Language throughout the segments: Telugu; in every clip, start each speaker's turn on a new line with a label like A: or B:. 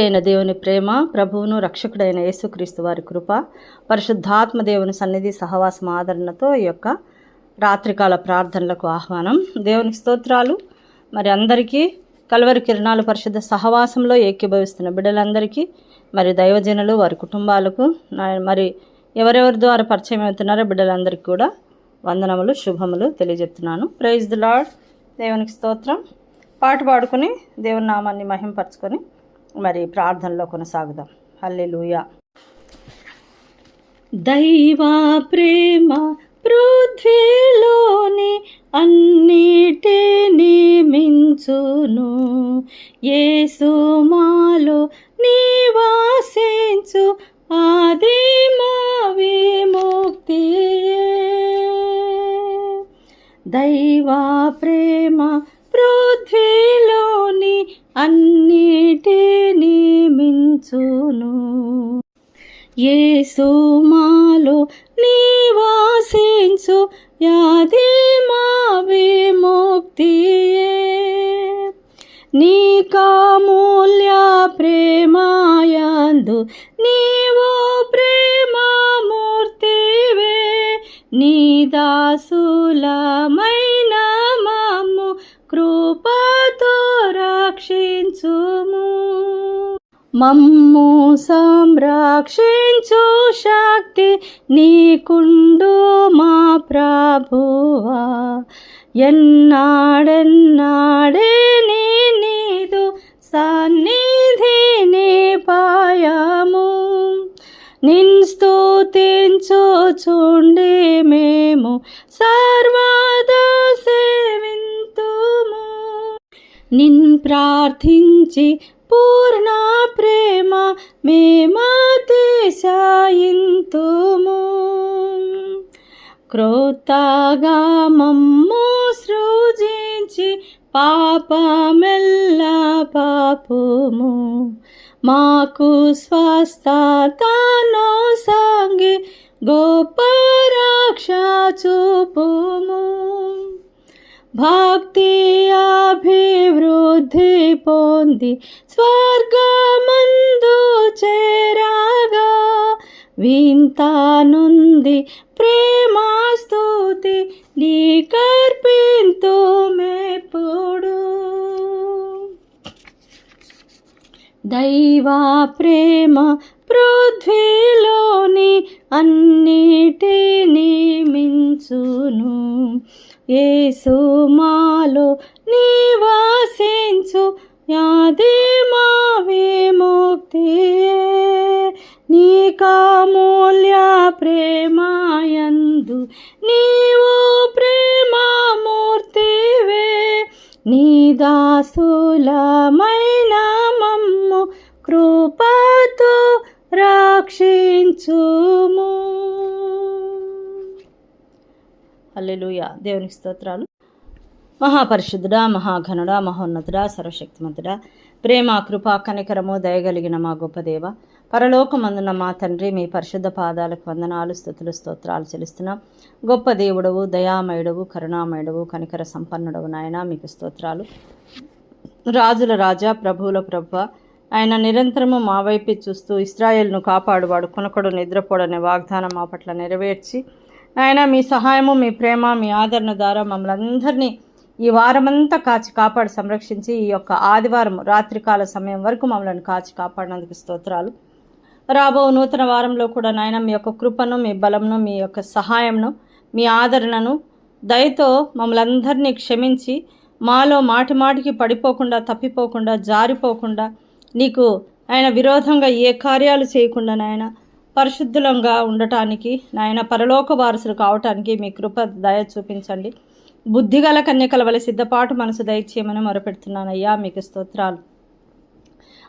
A: అయిన దేవుని ప్రేమ ప్రభువును రక్షకుడైన యేసుక్రీస్తు వారి కృప పరిశుద్ధాత్మ దేవుని సన్నిధి సహవాసం ఆదరణతో ఈ యొక్క రాత్రికాల ప్రార్థనలకు ఆహ్వానం. దేవుని స్తోత్రాలు. మరి అందరికీ కలవరి కిరణాలు పరిశుద్ధ సహవాసంలో ఏకీభవిస్తున్న బిడ్డలందరికీ మరి దైవజనులు వారి కుటుంబాలకు మరి ఎవరెవరి ద్వారా పరిచయం అవుతున్నారో బిడ్డలందరికీ కూడా వందనములు శుభములు తెలియజెప్తున్నాను. ప్రైజ్ ది లార్డ్ దేవునికి స్తోత్రం. పాట పాడుకొని దేవుని నామాన్ని మహింపరచుకొని మరి ప్రార్థనలో కొనసాగుదాం. హల్లెలూయా. దైవ ప్రేమ పృథ్వీలోని అన్నిటిని మించును యేసు మాలో నివాసించు ఆది మా దైవా దైవ ప్రేమ పృథ్వీలోని అన్ని మించును యేసు మాలో నివాసించు యాది మా విముక్తియే నీ కామూల్య ప్రేమాయందు నీవో ప్రేమమూర్తివే. నీ దాసులమైన మమ్ము కృపతో రక్షించుము. మమ్ము సంరక్షించు శక్తి నీకుండు మా ప్రభువా. ఎన్నాడెన్నాడే నీ నీదు సన్నిధిని పాయము. నిన్ స్తుతించుచుండి మేము సర్వదా సేవింతుము. నిన్ ప్రార్థించి పూర్ణ ప్రేమ మేమతిశాయింతుము క్రోతగా మమ్ము సృజించి పాపమెల్ల పాపము. మాకు స్వస్థతను సంగి గోపరాక్ష చూపుము. భక్తి అభివృద్ధి పొంది స్వర్గమందు చేరాగా. వింతానుంది ప్రేమాస్తుతి నీ కర్పింతు మేపుడు దైవ ప్రేమ పృథ్వీలోని అన్నిటిని మించును యేసు మాలో నివాసించు యాది మా విముక్తియే నీ కామూల్య ప్రేమాయందు నీవు ప్రేమమూర్తివే నీ దాసులమైన మమ్ము కృపతో రక్షించుము. అల్లెలుయ దేవుని స్తోత్రాలు. మహాపరిశుద్ధుడా మహాఘనుడా మహోన్నతుడా సర్వశక్తిమంతుడా ప్రేమ కృపా కనికరము దయగలిగిన మా గొప్ప దేవ పరలోకమందున మా తండ్రి మీ పరిశుద్ధ పాదాలకు వందనాలు స్థుతులు స్తోత్రాలు చెల్లిస్తున్నాం. గొప్ప దేవుడవు దయామయుడవు కరుణామయుడవు కనికర సంపన్నుడవు నాయన మీకు స్తోత్రాలు. రాజుల రాజా ప్రభువుల ప్రభ ఆయన నిరంతరము మా వైపు చూస్తూ ఇస్రాయేల్ను కాపాడువాడు కొనకడు నిద్రపోడనే వాగ్దానం మా పట్ల నెరవేర్చి ఆయన మీ సహాయము మీ ప్రేమ మీ ఆదరణ ద్వారా మమ్మల్ని అందరినీ ఈ వారమంతా కాచి కాపాడి సంరక్షించి ఈ యొక్క ఆదివారం రాత్రికాల సమయం వరకు మమ్మల్ని కాచి కాపాడినందుకు స్తోత్రాలు. రాబో నూతన వారంలో కూడా నాయన మీ యొక్క కృపను మీ బలంను మీ యొక్క సహాయంను మీ ఆదరణను దయతో మమ్మల్ని అందరినీ క్షమించి మాలో మాటి మాటికి పడిపోకుండా తప్పిపోకుండా జారిపోకుండా నీకు ఆయన విరోధంగా ఏ కార్యాలు చేయకుండా నాయన పరిశుద్ధులంగా ఉండటానికి నాయన పరలోక వారసులు కావటానికి మీ కృప దయ చూపించండి. బుద్ధిగల కన్యకల వలె సిద్ధపాటు మనసు దయచేయమని మొరపెడుతున్నానయ్యా మీకు స్తోత్రాలు.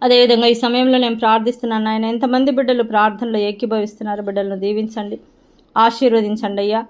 A: అదేవిధంగా ఈ సమయంలో నేను ప్రార్థిస్తున్నాను ఆయన ఎంతమంది బిడ్డలు ప్రార్థనలో ఏకీభవిస్తున్నారు బిడ్డలను దీవించండి ఆశీర్వదించండి అయ్యా.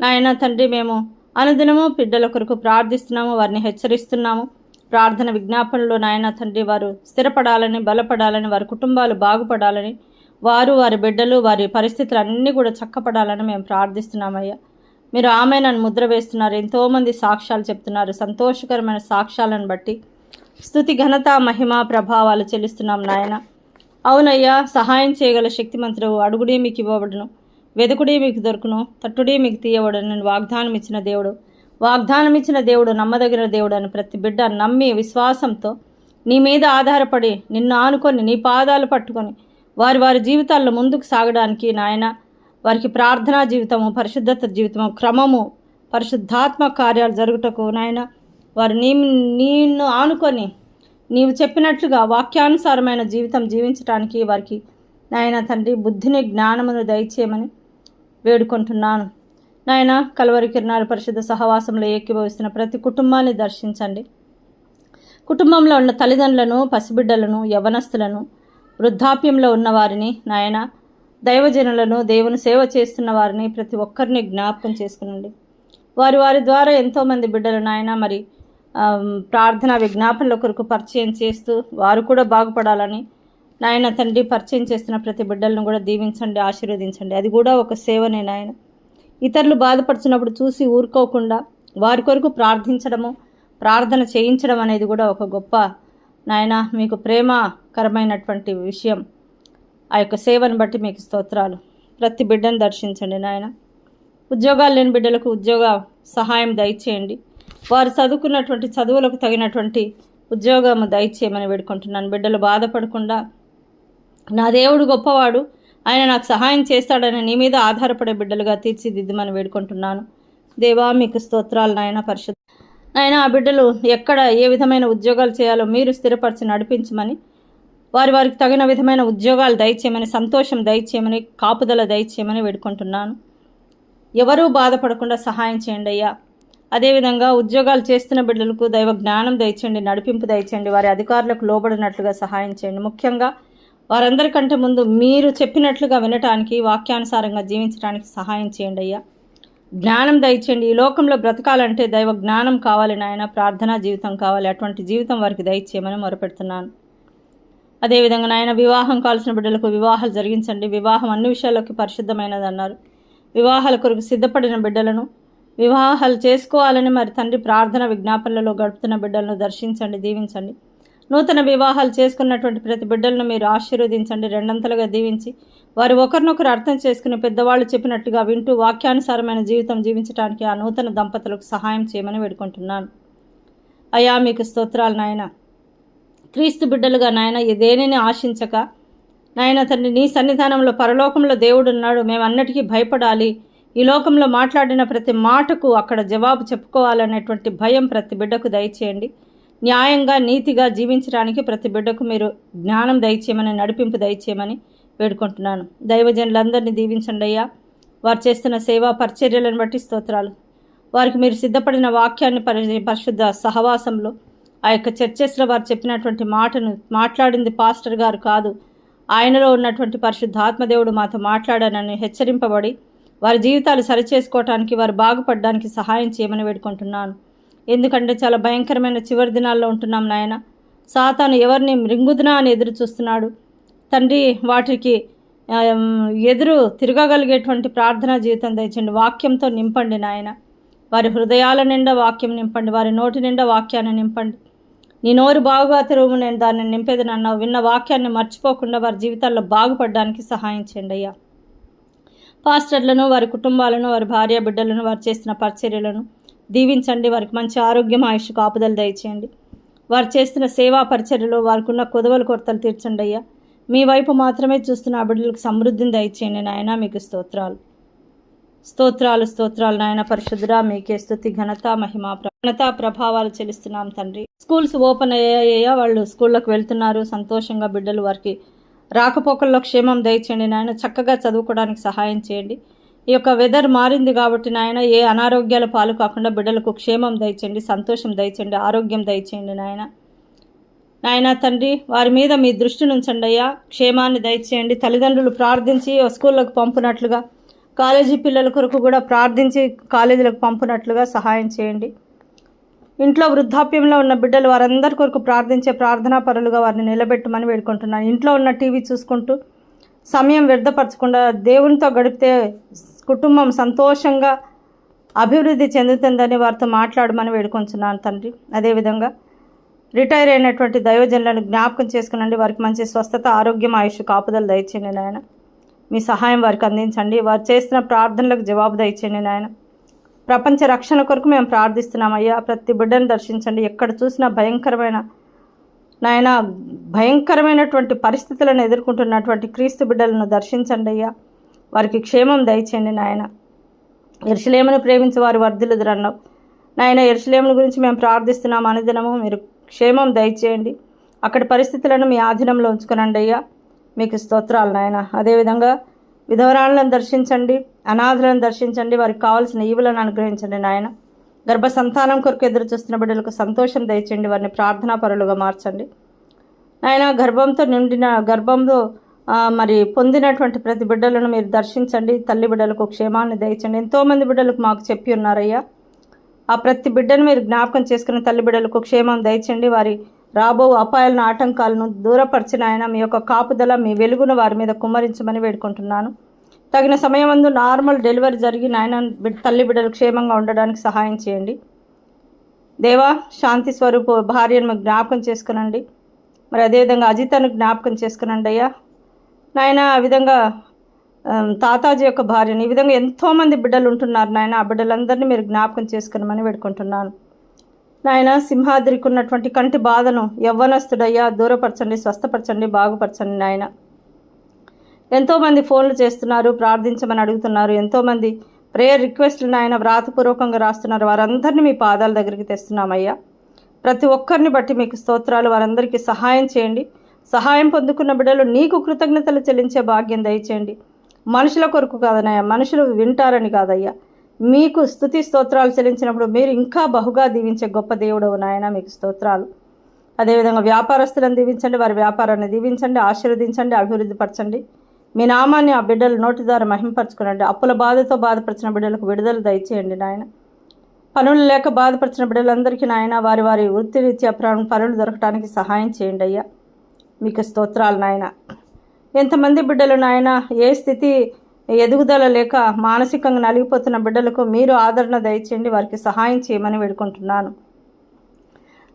A: నాయన తండ్రి మేము అనుదినము బిడ్డల కొరకు ప్రార్థిస్తున్నాము వారిని హెచ్చరిస్తున్నాము. ప్రార్థన విజ్ఞాపనలో నాయన తండ్రి వారు స్థిరపడాలని బలపడాలని వారి కుటుంబాలు బాగుపడాలని వారు వారి బిడ్డలు వారి పరిస్థితులు అన్నీ కూడా చక్కపడాలని మేము ప్రార్థిస్తున్నామయ్యా మీరు ఆమె నన్ను ముద్ర వేస్తున్నారు ఎంతోమంది సాక్ష్యాలు చెప్తున్నారు సంతోషకరమైన సాక్ష్యాలను బట్టి. స్థుతి ఘనత మహిమ ప్రభావాలు చెల్లిస్తున్నాం నాయన. అవునయ్యా సహాయం చేయగల శక్తిమంతుడు అడుగుడే మీకు ఇవ్వబడును వెదుకుడే మీకు దొరుకును తట్టుడే మీకు తీయబడును వాగ్దానం ఇచ్చిన దేవుడు. వాగ్దానం ఇచ్చిన దేవుడు నమ్మదగిన దేవుడు అని ప్రతి బిడ్డ నమ్మి విశ్వాసంతో నీ మీద ఆధారపడి నిన్ను ఆనుకొని నీ పాదాలు పట్టుకొని వారి వారి జీవితాల్లో ముందుకు సాగడానికి నాయన వారికి ప్రార్థనా జీవితము పరిశుద్ధత జీవితము క్రమము పరిశుద్ధాత్మ కార్యాలు జరుగుటకు నాయన వారు నీ నిన్ను ఆనుకొని నీవు చెప్పినట్లుగా వాక్యానుసారమైన జీవితం జీవించడానికి వారికి నాయన తండ్రి బుద్ధిని జ్ఞానమును దయచేయమని వేడుకుంటున్నాను. నాయన కలవరి కిరణాలు పరిశుద్ధ సహవాసంలో ఏకీభవిస్తున్న ప్రతి కుటుంబాన్ని దర్శించండి. కుటుంబంలో ఉన్న తల్లిదండ్రులను పసిబిడ్డలను యవనస్తులను వృద్ధాప్యంలో ఉన్న వారిని నాయన దైవజనులను దేవుని సేవ చేస్తున్న వారిని ప్రతి ఒక్కరిని జ్ఞాపకం చేసుకునండి. వారి వారి ద్వారా ఎంతోమంది బిడ్డలు నాయన మరి ప్రార్థన విజ్ఞాపనల కొరకు పరిచయం చేస్తూ వారు కూడా బాగుపడాలని నాయన తండ్రి పరిచయం చేస్తున్న ప్రతి బిడ్డలను కూడా దీవించండి ఆశీర్వదించండి. అది కూడా ఒక సేవనే నాయన. ఇతరులు బాధపడుతున్నప్పుడు చూసి ఊరుకోకుండా వారి కొరకు ప్రార్థించడము ప్రార్థన చేయించడం అనేది కూడా ఒక గొప్ప నాయన మీకు ప్రేమకరమైనటువంటి విషయం. ఆ యొక్క సేవను బట్టి మీకు స్తోత్రాలు. ప్రతి బిడ్డను దర్శించండి నాయన. ఉద్యోగాలు లేని బిడ్డలకు ఉద్యోగ సహాయం దయచేయండి. వారు చదువుకున్నటువంటి చదువులకు తగినటువంటి ఉద్యోగము దయచేయమని వేడుకుంటున్నాను. బిడ్డలు బాధపడకుండా నా దేవుడు గొప్పవాడు. ఆయన నాకు సహాయం చేస్తాడని నీ మీద ఆధారపడే బిడ్డలుగా తీర్చిదిద్దమని వేడుకుంటున్నాను. దేవా మీకు స్తోత్రాలు నాయన పరిశుద్ధ నాయన ఆ బిడ్డలు ఎక్కడ ఏ విధమైన ఉద్యోగాలు చేయాలో మీరు స్థిరపరిచి నడిపించమని వారి వారికి తగిన విధమైన ఉద్యోగాలు దయచేయమని సంతోషం దయచేయమని కాపుదల దయచేయమని వేడుకుంటున్నాను. ఎవరూ బాధపడకుండా సహాయం చేయండి అయ్యా. అదేవిధంగా ఉద్యోగాలు చేస్తున్న బిడ్డలకు దైవ జ్ఞానం దయచండి నడిపింపు దయచండి వారి అధికారులకు లోబడినట్లుగా సహాయం చేయండి. ముఖ్యంగా వారందరికంటే ముందు మీరు చెప్పినట్లుగా వినటానికి వాక్యానుసారంగా జీవించడానికి సహాయం చేయండి అయ్యా. జ్ఞానం దయచేయండి ఈ లోకంలో బ్రతకాలంటే దైవ జ్ఞానం కావాలి నాయన ప్రార్థనా జీవితం కావాలి. అటువంటి జీవితం వారికి దయచేయమని మొరపెడుతున్నాను. అదేవిధంగా నాయన వివాహం కావాల్సిన బిడ్డలకు వివాహాలు జరిగించండి. వివాహం అన్ని విషయాల్లోకి పరిశుద్ధమైనది అన్నారు వివాహాల కొరకు సిద్ధపడిన బిడ్డలను వివాహాలు చేసుకోవాలని మరి తండ్రి ప్రార్థన విజ్ఞాపనలలో గడుపుతున్న బిడ్డలను దర్శించండి దీవించండి. నూతన వివాహాలు చేసుకున్నటువంటి ప్రతి బిడ్డలను మీరు ఆశీర్వదించండి రెండంతలుగా దీవించి వారు ఒకరినొకరు అర్థం చేసుకుని పెద్దవాళ్ళు చెప్పినట్టుగా వింటూ వాక్యానుసారమైన జీవితం జీవించడానికి ఆ నూతన దంపతులకు సహాయం చేయమని వేడుకుంటున్నాను. అయ్యా మీకు స్తోత్రాలు నాయన. క్రీస్తు బిడ్డలుగా నాయన దేనిని ఆశించక నాయన తండ్రి నీ సన్నిధానంలో పరలోకంలో దేవుడు ఉన్నాడు మేము అన్నిటికీ భయపడాలి. ఈ లోకంలో మాట్లాడిన ప్రతి మాటకు అక్కడ జవాబు చెప్పుకోవాలనేటువంటి భయం ప్రతి బిడ్డకు దయచేయండి. న్యాయంగా నీతిగా జీవించడానికి ప్రతి బిడ్డకు మీరు జ్ఞానం దయచేయమని నడిపింపు దయచేయమని వేడుకుంటున్నాను. దైవజనులందరినీ దీవించండి అయ్యా. వారు చేస్తున్న సేవా పరిచర్యలను బట్టి స్తోత్రాలు. వారికి మీరు సిద్ధపడిన వాక్యాన్ని పరి పరిశుద్ధ సహవాసంలో ఆ యొక్క చర్చెస్లో వారు చెప్పినటువంటి మాటను మాట్లాడింది పాస్టర్ గారు కాదు. ఆయనలో ఉన్నటువంటి పరిశుద్ధ ఆత్మదేవుడు మాతో మాట్లాడానని హెచ్చరింపబడి వారి జీవితాలు సరిచేసుకోవటానికి వారు బాగుపడడానికి సహాయం చేయమని వేడుకుంటున్నాను. ఎందుకంటే చాలా భయంకరమైన చివరి దినాల్లో ఉంటున్నాం నాయన. సాతాను ఎవరిని మృంగుదునా అని ఎదురు చూస్తున్నాడు. తండ్రి వాటికి ఎదురు తిరగగలిగేటువంటి ప్రార్థనా జీవితం దయచండి వాక్యంతో నింపండి నాయన. వారి హృదయాల నిండా వాక్యం నింపండి. వారి నోటి నిండా వాక్యాన్ని నింపండి. నీ నోరు బాగుగా తెరువు నేను దాన్ని నింపేది నన్ను విన్న వాక్యాన్ని మర్చిపోకుండా వారి జీవితాల్లో బాగుపడడానికి సహాయం చేయండి అయ్యా. పాస్టర్లను వారి కుటుంబాలను వారి భార్య బిడ్డలను వారు చేస్తున్న పరిచర్యలను దీవించండి. వారికి మంచి ఆరోగ్యం ఆయుష్ కాపుదలు దయచేయండి. వారు చేస్తున్న సేవా పరిచర్యలో వారికున్న కొదవలు కొదవల కొరతలు తీర్చండి అయ్యా. మీ వైపు మాత్రమే చూస్తున్న ఆ బిడ్డలకు సమృద్ధిని దయచేయండి నాయన. మీకు స్తోత్రాలు. స్తోత్రాలు స్తోత్రాలు నాయన. పరిశుద్ధురా మీకే స్థుతి ఘనత మహిమ ఘనత ప్రభావాలు చెల్లిస్తున్నాం తండ్రి. స్కూల్స్ ఓపెన్ అయ్యాయా? వాళ్ళు స్కూళ్ళకు వెళ్తున్నారు. సంతోషంగా బిడ్డలు వారికి రాకపోకల్లో క్షేమం దయచేయండి నాయన. చక్కగా చదువుకోవడానికి సహాయం చేయండి. ఈ యొక్క వెదర్ మారింది కాబట్టి నాయన ఏ అనారోగ్యాల పాలు కాకుండా బిడ్డలకు క్షేమం దయచేయండి సంతోషం దయచేయండి ఆరోగ్యం దయచేయండి నాయన. నాయన తండ్రి వారి మీద మీ దృష్టి ఉంచండి అయ్యా. క్షేమాన్ని దయచేయండి. తల్లిదండ్రులు ప్రార్థించి స్కూళ్ళకు పంపునట్లుగా కాలేజీ పిల్లల కొరకు కూడా ప్రార్థించి కాలేజీలకు పంపునట్లుగా సహాయం చేయండి. ఇంట్లో వృద్ధాప్యంలో ఉన్న బిడ్డలు వారందరి కొరకు ప్రార్థించే ప్రార్థనా పరులుగా వారిని నిలబెట్టమని వేడుకుంటున్నాను. ఇంట్లో ఉన్న టీవీ చూసుకుంటూ సమయం వ్యర్థపరచకుండా దేవునితో గడిపితే కుటుంబం సంతోషంగా అభివృద్ధి చెందుతుందని వారితో మాట్లాడమని వేడుకొంచున్నాను తండ్రి. అదేవిధంగా రిటైర్ అయినటువంటి దైవజనులను జ్ఞాపకం చేసుకునండి. వారికి మంచి స్వస్థత ఆరోగ్యం ఆయుష్ కాపుదలు దయచేయండి నాయన. మీ సహాయం వారికి అందించండి. వారు చేస్తున్న ప్రార్థనలకు జవాబు దయచేయండి నాయన. ప్రపంచ రక్షణ కొరకు మేము ప్రార్థిస్తున్నాం అయ్యా ప్రతి బిడ్డను దర్శించండి. ఎక్కడ చూసినా భయంకరమైన నాయన భయంకరమైనటువంటి పరిస్థితులను ఎదుర్కొంటున్నటువంటి క్రీస్తు బిడ్డలను దర్శించండి అయ్యా. వారికి క్షేమం దయచేయండి నాయన. ఎరుసలేమును ప్రేమించి వారు వర్ధిల్లుదురన్నావు. నాయన ఎరుసలేమును గురించి మేము ప్రార్థిస్తున్నాం. అనుదినము మీరు క్షేమం దయచేయండి. అక్కడి పరిస్థితులను మీ ఆధీనంలో ఉంచుకునండి అయ్యా. మీకు స్తోత్రాలు నాయన. అదేవిధంగా విధవరాలను దర్శించండి అనాథులను దర్శించండి వారికి కావాల్సిన ఈవులను అనుగ్రహించండి నాయన. గర్భ సంతానం కొరకు ఎదురు చూస్తున్న బిడ్డలకు సంతోషం దయచండి వారిని ప్రార్థనా పరులుగా మార్చండి. నాయన గర్భంతో నిండిన గర్భంలో మరి పొందినటువంటి ప్రతి బిడ్డలను మీరు దర్శించండి తల్లి బిడ్డలకు క్షేమాన్ని దయచండి ఎంతోమంది బిడ్డలకు మాకు చెప్పి ఉన్నారయ్యా. ఆ ప్రతి బిడ్డను మీరు జ్ఞాపకం చేసుకుని తల్లి బిడ్డలకు క్షేమం దయచండి వారి రాబో అపాయాలను ఆటంకాలను దూరపరిచిన ఆయన మీ యొక్క కాపుదల మీ వెలుగును వారి మీద కుమ్మరించమని వేడుకుంటున్నాను. తగిన సమయమందు నార్మల్ డెలివరీ జరిగి నాయన తల్లి బిడ్డలు క్షేమంగా ఉండడానికి సహాయం చేయండి. దేవా శాంతి స్వరూపు భార్యను మీకు జ్ఞాపకం చేసుకునండి. మరి అదేవిధంగా అజితను జ్ఞాపకం చేసుకునండి అయ్యా. నాయన ఆ విధంగా తాతాజీ యొక్క భార్యని ఈ విధంగా ఎంతోమంది బిడ్డలు ఉంటున్నారు నాయన. ఆ బిడ్డలందరినీ మీరు జ్ఞాపకం చేసుకునమని వేడుకుంటున్నాను. నాయన సింహాద్రికి ఉన్నటువంటి కంటి బాధను యవ్వనస్తుడయ్యా దూరపరచండి స్వస్థపరచండి బాగుపరచండి నాయన. ఎంతోమంది ఫోన్లు చేస్తున్నారు ప్రార్థించమని అడుగుతున్నారు ఎంతోమంది ప్రేయర్ రిక్వెస్ట్లు నాయన వ్రాతపూర్వకంగా రాస్తున్నారు. వారందరినీ మీ పాదాల దగ్గరికి తెస్తున్నామయ్యా. ప్రతి ఒక్కరిని బట్టి మీకు స్తోత్రాలు వారందరికీ సహాయం చేయండి. సహాయం పొందుకున్న బిడ్డలు నీకు కృతజ్ఞతలు చెల్లించే భాగ్యం దయచేయండి. మనుషుల కొరకు కాదనయ్యా మనుషులు వింటారని కాదయ్యా. మీకు స్థుతి స్తోత్రాలు చెల్లించినప్పుడు మీరు ఇంకా బహుగా దీవించే గొప్ప దేవుడవు నాయన మీకు స్తోత్రాలు. అదేవిధంగా వ్యాపారస్తులను దీవించండి వారి వ్యాపారాన్ని దీవించండి ఆశీర్వదించండి అభివృద్ధిపరచండి. మీ నామాన్ని ఆ బిడ్డలు నోటి ద్వారా మహింపరచుకునండి. అప్పుల బాధతో బాధపరిచిన బిడ్డలకు విడుదల దయచేయండి నాయన. పనులు లేక బాధపరిచిన బిడ్డలందరికీ నాయన వారి వారి వృత్తిరీత్యా ప్ర- పనులు దొరకడానికి సహాయం చేయండి అయ్యా. మీకు స్తోత్రాలు నాయన. ఎంతమంది బిడ్డలు నాయన ఏ స్థితి ఎదుగుదల లేక మానసికంగా నలిగిపోతున్న బిడ్డలకు మీరు ఆదరణ దయచేయండి వారికి సహాయం చేయమని వేడుకుంటున్నాను.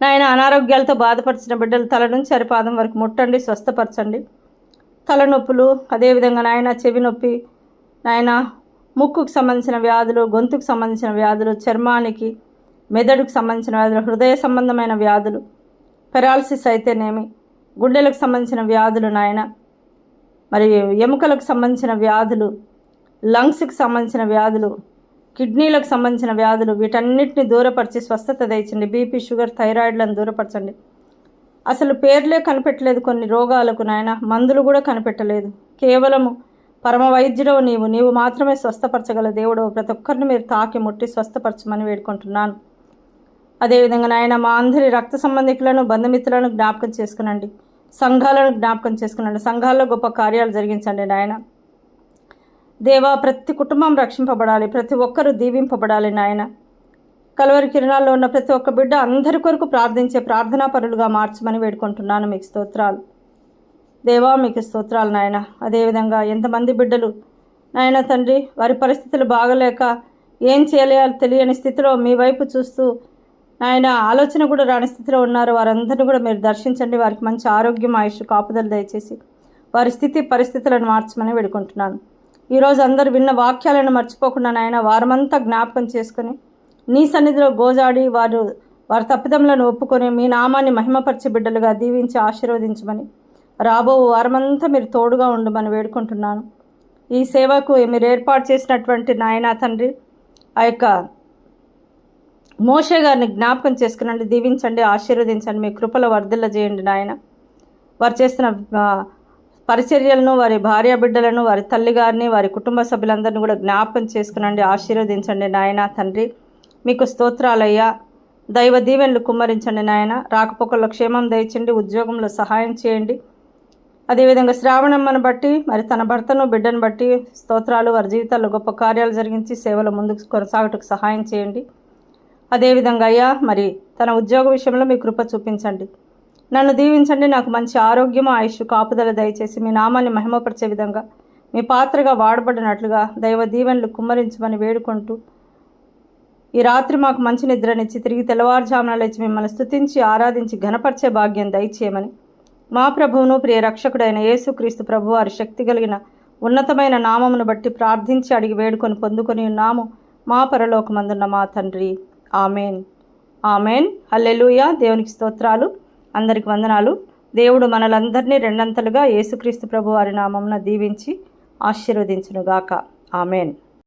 A: నాయన అనారోగ్యాలతో బాధపరిచిన బిడ్డలు తల నుంచి అరిపాదం వరకు ముట్టండి స్వస్థపరచండి. తలనొప్పులు అదేవిధంగా నాయన చెవి నొప్పి నాయన ముక్కుకు సంబంధించిన వ్యాధులు గొంతుకు సంబంధించిన వ్యాధులు చర్మానికి మెదడుకు సంబంధించిన వ్యాధులు హృదయ సంబంధమైన వ్యాధులు పెరాలసిస్ అయితేనేమి గుండెలకు సంబంధించిన వ్యాధులు నాయన. మరి ఎముకలకు సంబంధించిన వ్యాధులు లంగ్స్కి సంబంధించిన వ్యాధులు కిడ్నీలకు సంబంధించిన వ్యాధులు వీటన్నిటిని దూరపరిచి స్వస్థత తెచ్చండి బీపీ షుగర్ థైరాయిడ్లను దూరపరచండి. అసలు పేర్లే కనిపెట్టలేదు కొన్ని రోగాలకు నాయన మందులు కూడా కనిపెట్టలేదు. కేవలము పరమ వైద్యుడవు నీవు నీవు మాత్రమే స్వస్థపరచగల దేవుడు ప్రతి ఒక్కరిని మీరు తాకి ముట్టి స్వస్థపరచమని వేడుకుంటున్నాను. అదేవిధంగా నాయన మా అందరి రక్త సంబంధికులను బంధుమిత్రులను జ్ఞాపకం చేసుకునండి. సంఘాలను జ్ఞాపకం చేసుకున్నాడు సంఘాల్లో గొప్ప కార్యాలు జరిగించండి నాయన. దేవా ప్రతి కుటుంబం రక్షింపబడాలి. ప్రతి ఒక్కరూ దీవింపబడాలి నాయన. కలవరి కిరణాల్లో ఉన్న ప్రతి ఒక్క బిడ్డ అందరి కొరకు ప్రార్థించే ప్రార్థనా పరులుగా మార్చమని వేడుకుంటున్నాను మీకు స్తోత్రాలు. దేవా మీకు స్తోత్రాలు నాయన. అదేవిధంగా ఎంతమంది బిడ్డలు నాయన తండ్రి వారి పరిస్థితులు బాగలేక ఏం చేయాలో తెలియని స్థితిలో మీ వైపు చూస్తూ నాయన ఆలోచన కూడా రాని స్థితిలో ఉన్నారు. వారందరినీ కూడా మీరు దర్శించండి. వారికి మంచి ఆరోగ్యం ఆయుష్ కాపుదలు దయచేసి వారి స్థితి పరిస్థితులను మార్చమని వేడుకుంటున్నాను. ఈరోజు అందరు విన్న వాక్యాలను మర్చిపోకుండా నాయన వారమంతా జ్ఞాపకం చేసుకొని నీ సన్నిధిలో గోజాడి వారు వారి తప్పిదములను ఒప్పుకొని మీ నామాన్ని మహిమపరిచే బిడ్డలుగా దీవించి ఆశీర్వదించమని రాబో వారమంతా మీరు తోడుగా ఉండమని వేడుకుంటున్నాను. ఈ సేవకు మీరు ఏర్పాటు చేసినటువంటి నాయన తండ్రి ఆ యొక్క మోషే గారిని జ్ఞాపకం చేసుకునండి దీవించండి ఆశీర్వదించండి మీ కృపల వర్ధల చేయండి నాయన. వారు చేస్తున్న పరిచర్యలను వారి భార్య బిడ్డలను వారి తల్లిగారిని వారి కుటుంబ సభ్యులందరినీ కూడా జ్ఞాపకం చేసుకునండి ఆశీర్వదించండి నాయన. తండ్రి మీకు స్తోత్రాలయ్యా. దైవ దీవెనలు కుమ్మరించండి నాయన. రాకపోకల్లో క్షేమం దయచండి ఉద్యోగంలో సహాయం చేయండి. అదేవిధంగా శ్రావణమ్మను బట్టి మరి తన భర్తను బిడ్డను బట్టి స్తోత్రాలు వారి జీవితాల్లో గొప్ప కార్యాలు జరిగించి సేవలు ముందుకు కొనసాగటకు సహాయం చేయండి. అదేవిధంగా అయ్యా మరి తన ఉద్యోగ విషయంలో మీ కృప చూపించండి. నన్ను దీవించండి నాకు మంచి ఆరోగ్యం ఆయుష్ కాపుదల దయచేసి మీ నామాన్ని మహిమపరిచే విధంగా మీ పాత్రగా వాడబడినట్లుగా దైవ దీవెనలు కుమ్మరించమని వేడుకుంటూ ఈ రాత్రి మాకు మంచి నిద్రనిచ్చి తిరిగి తెల్లవారుజామున లేచి మిమ్మల్ని స్థుతించి ఆరాధించి ఘనపరిచే భాగ్యం దయచేయమని మా ప్రభువును ప్రియ రక్షకుడైన యేసుక్రీస్తు ప్రభు వారి శక్తి కలిగిన ఉన్నతమైన నామమును బట్టి ప్రార్థించి అడిగి వేడుకొని పొందుకొని ఉన్నాము. మా పరలోకమందున్న మా తండ్రి. ఆమెన్. ఆమెన్. హల్లెలూయా. దేవునికి స్తోత్రాలు. అందరికి వందనాలు. దేవుడు మనలందరినీ రెండంతలుగా యేసుక్రీస్తు ప్రభు వారి నామమున దీవించి ఆశీర్వదించునుగాక. ఆమెన్.